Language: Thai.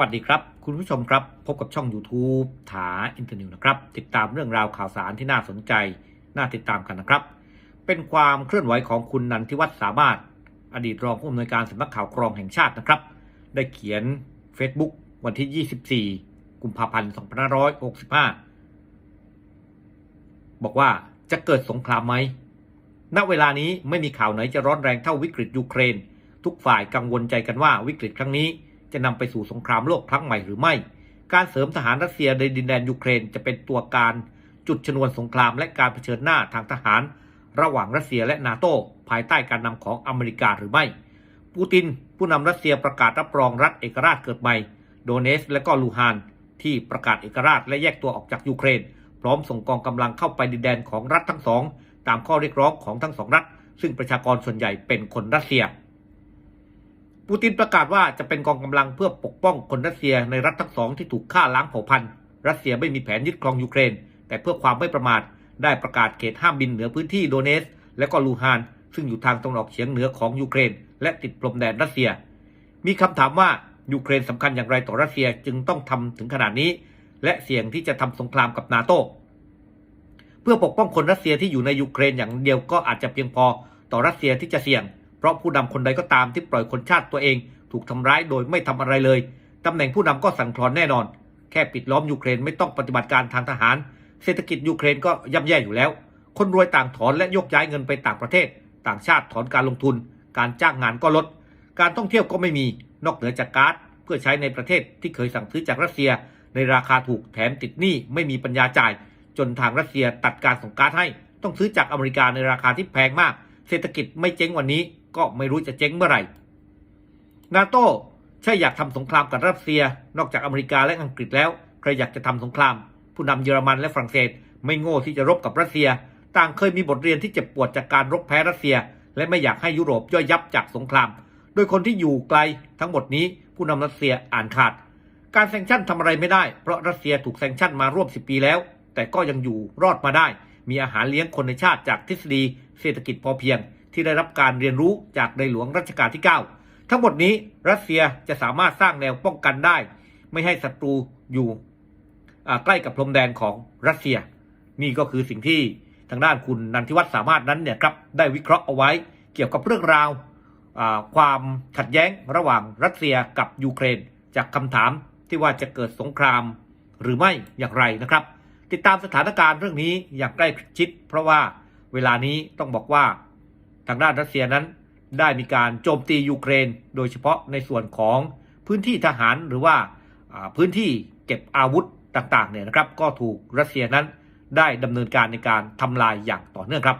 วัสดีครับ คุณผู้ชมครับ พบกับช่อง YouTube ถาอินเทอร์นิวนะครับ ติดตามเรื่องราวข่าวสารที่น่าสนใจ น่าติดตามกันนะครับ เป็นความเคลื่อนไหวของคุณนันทิวัฒน์สามารถ อดีตรองผู้อำนวยการสำนักข่าวกรองแห่งชาตินะครับ ได้เขียน Facebook วันที่ 24 กุมภาพันธ์ 2565 บอกว่าจะเกิดสงครามไหมณเวลานี้ไม่มีข่าวไหนจะร้อนแรงเท่าวิกฤตยูเครน ทุกฝ่ายกังวลใจกันว่าวิกฤตครั้งนี้ จะนำไปสู่สงครามโลกครั้งใหม่หรือไม่ การเสริมทหารรัสเซียในดินแดนยูเครนจะเป็นตัวการจุดชนวนสงครามและการเผชิญหน้าทางทหาร ระหว่างรัสเซียและนาโตภายใต้การนำของอเมริกาหรือไม่ ปูตินผู้นำรัสเซียประกาศรับรองรัฐเอกราชเกิดใหม่ โดเนสและก็ลูฮาน ที่ประกาศเอกราชและแยกตัวออกจากยูเครน พร้อมส่งกองกำลังเข้าไปดินแดนของรัฐทั้งสอง ตามข้อเรียกร้องของทั้งสองรัฐ ซึ่งประชากรส่วนใหญ่เป็นคนรัสเซีย ปูตินประกาศว่าจะเป็นกองกำลังเพื่อปกป้องคนรัสเซียในรัฐทั้งสองที่ถูกฆ่าล้างเผ่าพันธุ์ รัสเซียไม่มีแผนยึดครองยูเครน แต่เพื่อความไม่ประมาท ได้ประกาศเขตห้ามบินเหนือพื้นที่โดเนส และก็ลูฮาน ซึ่งอยู่ทางตะวันออกเฉียงเหนือของยูเครน และติดพรมแดนรัสเซีย มีคำถามว่ายูเครนสำคัญอย่างไรต่อรัสเซียจึงต้องทำถึงขนาดนี้ และเสี่ยงที่จะทำสงครามกับนาโตเพื่อปกป้องคนรัสเซียที่อยู่ในยูเครนอย่างเดียวก็อาจจะเพียงพอต่อรัสเซียที่จะเสี่ยง เพราะผู้นำคนใดก็ตามที่ปล่อยคนชาติตัวเอง ถูกทำร้ายโดยไม่ทำอะไรเลยตำแหน่งผู้นำก็สั่นคลอนแน่นอน แค่ปิดล้อมยูเครนไม่ต้องปฏิบัติการทางทหาร เศรษฐกิจยูเครนก็ย่ำแย่อยู่แล้ว คนรวยต่างถอนและยกย้ายเงินไปต่างประเทศ ต่างชาติถอนการลงทุน การจ้างงานก็ลด การท่องเที่ยวก็ไม่มีนอกเหนือจากก๊าซเพื่อใช้ในประเทศที่เคยสั่งซื้อจากรัสเซีย ในราคาถูกแถมติดหนี้ไม่มีปัญญาจ่าย จนทางรัสเซียตัดการส่งก๊าซให้ ต้องซื้อจากอเมริกาในราคาที่แพงมาก เศรษฐกิจไม่เจ๊งวันนี้ก็ไม่รู้จะเจ๊งเมื่อไหร่ นาโต้ใช่อยากทำสงครามกับรัสเซีย นอกจากอเมริกาและอังกฤษแล้วใครอยากจะทำสงคราม ผู้นำเยอรมันและฝรั่งเศส ไม่โง่ที่จะรบกับรัสเซีย ต่างเคยมีบทเรียนที่เจ็บปวดจากการรบแพ้รัสเซีย และไม่อยากให้ยุโรปย่อยยับจากสงคราม โดยคนที่อยู่ไกลทั้งหมดนี้ผู้นำรัสเซียอ่านขาด การแซงชั่นทำอะไรไม่ได้เพราะรัสเซียถูกแซงชั่นมาร่วม10ปีแล้ว แต่ก็ยังอยู่รอดมาได้ มีอาหารเลี้ยงคนในชาติจากทฤษฎีเศรษฐกิจพอเพียง ที่ได้รับการเรียนรู้จากในหลวงรัชกาลที่ 9 ทั้งหมดนี้รัสเซียจะสามารถสร้างแนวป้องกันได้ ไม่ให้ศัตรูอยู่ใกล้กับพรมแดนของรัสเซีย นี่ก็คือสิ่งที่ทางด้านคุณนันทิวัฒน์สามารถนั้นเนี่ยครับได้วิเคราะห์เอาไว้เกี่ยวกับเรื่องราวความขัดแย้งระหว่างรัสเซียกับยูเครน จากคำถามที่ว่าจะเกิดสงครามหรือไม่อย่างไรนะครับ ติดตามสถานการณ์เรื่องนี้อย่างใกล้ชิด เพราะว่าเวลานี้ต้องบอกว่าทางด้านรัสเซียนั้น ได้มีการโจมตียูเครน โดยเฉพาะในส่วนของพื้นที่ทหารหรือว่าพื้นที่เก็บอาวุธต่างๆเนี่ยนะครับ ก็ถูกรัสเซียนั้นได้ดำเนินการในการทำลายอย่างต่อเนื่องครับ